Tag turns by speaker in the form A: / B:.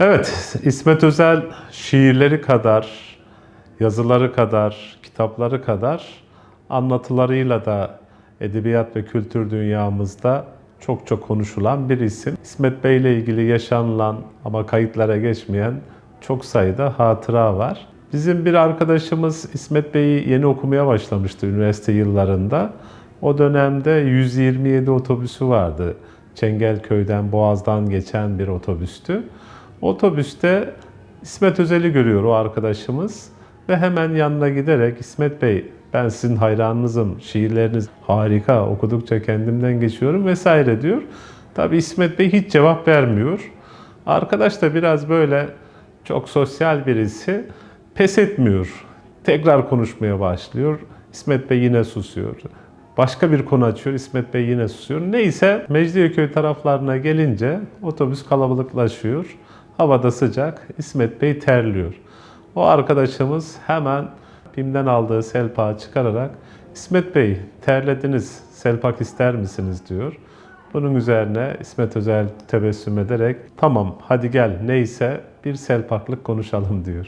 A: Evet, İsmet Özel şiirleri kadar, yazıları kadar, kitapları kadar anlatılarıyla da edebiyat ve kültür dünyamızda çok çok konuşulan bir isim. İsmet Bey ile ilgili yaşanılan ama kayıtlara geçmeyen çok sayıda hatıra var. Bizim bir arkadaşımız İsmet Bey'i yeni okumaya başlamıştı üniversite yıllarında. O dönemde 127 otobüsü vardı. Çengelköy'den, Boğaz'dan geçen bir otobüstü. Otobüste İsmet Özel'i görüyor o arkadaşımız ve hemen yanına giderek İsmet Bey ben sizin hayranınızım, şiirleriniz harika, okudukça kendimden geçiyorum vesaire diyor. Tabi İsmet Bey hiç cevap vermiyor. Arkadaş da biraz böyle çok sosyal birisi pes etmiyor. Tekrar konuşmaya başlıyor. İsmet Bey yine susuyor. Başka bir konu açıyor. İsmet Bey yine susuyor. Neyse Mecidiyeköy taraflarına gelince otobüs kalabalıklaşıyor. Havada sıcak. İsmet Bey terliyor. O arkadaşımız hemen Pim'den aldığı selpağı çıkararak İsmet Bey terlediniz selpak ister misiniz diyor. Bunun üzerine İsmet Özel tebessüm ederek tamam hadi gel neyse bir selpaklık konuşalım diyor.